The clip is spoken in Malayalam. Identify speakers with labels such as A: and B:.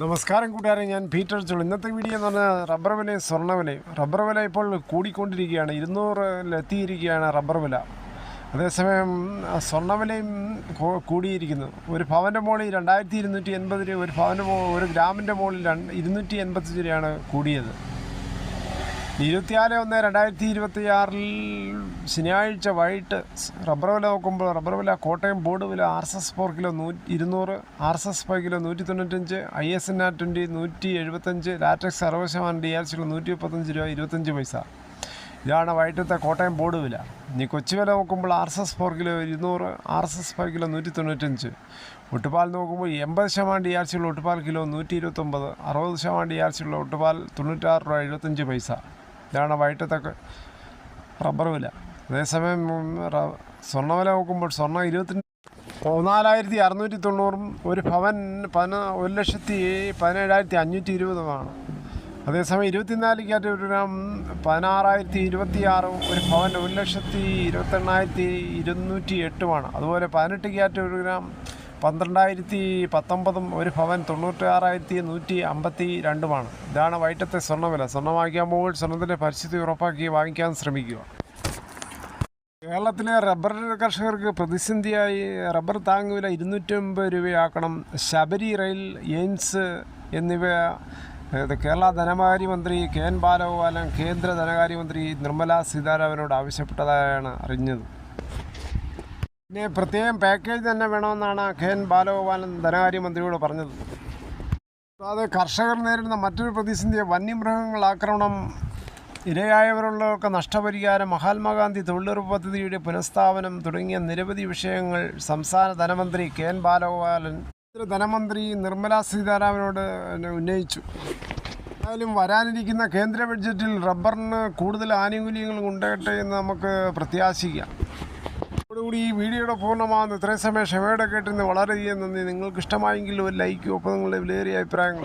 A: നമസ്കാരം കൂട്ടുകാരെ ഞാൻ പീറ്റർ ചുള്ളു ഇന്നത്തെ വീഡിയോ എന്ന് പറഞ്ഞാൽ റബ്ബർ വിലയും സ്വർണ വിലയും റബ്ബർ വില ഇപ്പോൾ കൂടിക്കൊണ്ടിരിക്കുകയാണ്. ഇരുന്നൂറിലെത്തിയിരിക്കുകയാണ് റബ്ബർ വില. അതേസമയം സ്വർണ വിലയും കൂടിയിരിക്കുന്നു. ഒരു ഭവന്റെ മുകളിൽ രണ്ടായിരത്തി ഇരുന്നൂറ്റി എൺപത് രൂപ ഒരു ഭവന്റെ ഒരു ഗ്രാമിന്റെ മുകളിൽ ഇരുന്നൂറ്റി എൺപത്തഞ്ച് രൂപയാണ് കൂടിയത്. ഇരുപത്തിനാല് ഒന്ന് രണ്ടായിരത്തി ഇരുപത്തി ആറിൽ ശനിയാഴ്ച വൈകിട്ട് റബ്ബർ വില നോക്കുമ്പോൾ റബ്ബർ വില കോട്ടയം ബോർഡ് വില R S S four kilo നൂ ഇരുന്നൂറ് R S S five kilo നൂറ്റി തൊണ്ണൂറ്റഞ്ച് I S N R twenty നൂറ്റി എഴുപത്തഞ്ച് ലാറ്റക്സ് അറുപത് ശതമാനം ഡി ആർ സികൾ നൂറ്റി മുപ്പത്തഞ്ച് രൂപ ഇരുപത്തഞ്ച് പൈസ. ഇതാണ് വൈകിട്ടത്തെ കോട്ടയം ബോർഡ് വില. ഇനി കൊച്ചി വില നോക്കുമ്പോൾ R S S four kilo ഇരുന്നൂറ് R S S five kilo നൂറ്റി തൊണ്ണൂറ്റഞ്ച് ഒട്ടുപാൽ നോക്കുമ്പോൾ എൺപത് ശതമാനം ഡി ആർ സിയുള്ള ഒട്ടുപാൽ കിലോ നൂറ്റി ഇരുപത്തൊമ്പത് അറുപത് ശതമാനം ഡി ആർ സിയുള്ള ഒട്ടുപാൽ തൊണ്ണൂറ്റാറ് രൂപ എഴുപത്തഞ്ച് പൈസ. ഇതാണ് വൈറ്റത്തൊക്കെ റബ്ബർ വില അതേസമയം സ്വർണ വില നോക്കുമ്പോൾ സ്വർണം ഇരുപത്തി പതിനാലായിരത്തി അറുന്നൂറ്റി തൊണ്ണൂറും ഒരു ഭവൻ പതിന ഒരു ലക്ഷത്തി പതിനേഴായിരത്തി അഞ്ഞൂറ്റി ഇരുപതുമാണ് അതേസമയം ഇരുപത്തിനാല് ക്യാറ്റ് ഒരു ഗ്രാം പതിനാറായിരത്തി ഇരുപത്തി ആറും ഒരു ഭവൻ ഒരു ലക്ഷത്തി ഇരുപത്തെണ്ണായിരത്തി ഇരുന്നൂറ്റി എട്ടുമാണ് അതുപോലെ പതിനെട്ട് ക്യാറ്റ് ഒരു ഗ്രാം പന്ത്രണ്ടായിരത്തി പത്തൊമ്പതും ഒരു ഭവൻ തൊണ്ണൂറ്റാറായിരത്തി നൂറ്റി അമ്പത്തി രണ്ടുമാണ് ഇതാണ് വൈകിട്ടത്തെ സ്വർണവില. സ്വർണം വാങ്ങിക്കുമ്പോൾ സ്വർണത്തിന്റെ പരിസ്ഥിതി ഉറപ്പാക്കി വാങ്ങിക്കാൻ ശ്രമിക്കുക. കേരളത്തിലെ റബ്ബർ കർഷകർക്ക് പ്രതിസന്ധിയായി റബ്ബർ താങ്ങുവില ഇരുന്നൂറ്റമ്പത് രൂപയാക്കണം. ശബരി റെയിൽ എയിംസ് എന്നിവ കേരള ധനകാര്യമന്ത്രി കെ എൻ ബാലഗോപാലൻ കേന്ദ്ര ധനകാര്യമന്ത്രി നിർമ്മല സീതാരാമനോട് ആവശ്യപ്പെട്ടതായാണ് അറിഞ്ഞത്. പിന്നെ പ്രത്യേകം പാക്കേജ് തന്നെ വേണമെന്നാണ് എൻ ബാലഗോപാലൻ ധനകാര്യമന്ത്രിയോട് പറഞ്ഞത്. കൂടാതെ കർഷകർ നേരിടുന്ന മറ്റൊരു പ്രതിസന്ധിയെ വന്യമൃഗങ്ങൾ ആക്രമണം ഇരയായവരുള്ളവർക്ക് നഷ്ടപരിഹാരം മഹാത്മാഗാന്ധി തൊഴിലുറപ്പ് പദ്ധതിയുടെ പുനഃസ്ഥാപനം തുടങ്ങിയ നിരവധി വിഷയങ്ങൾ സംസ്ഥാന ധനമന്ത്രി കെ എൻ ബാലഗോപാലൻ കേന്ദ്ര ധനമന്ത്രി നിർമ്മല സീതാരാമനോട് ഉന്നയിച്ചു. എന്തായാലും വരാനിരിക്കുന്ന കേന്ദ്ര ബഡ്ജറ്റിൽ റബ്ബറിന് കൂടുതൽ ആനുകൂല്യങ്ങൾ ഉണ്ടാകട്ടെ എന്ന് നമുക്ക് പ്രത്യാശിക്കാം. അതോടുകൂടി ഈ വീഡിയോയുടെ പൂർണമാകുന്നു ഇത്രയും സമയം ക്ഷമയോടെ കേട്ടിരുന്ന് വളരെയധികം നന്ദി. നിങ്ങൾക്ക് ഇഷ്ടമായെങ്കിൽ ഒരു ലൈക്കും ഒപ്പം നിങ്ങളുടെ വിലയേറിയ അഭിപ്രായങ്ങൾ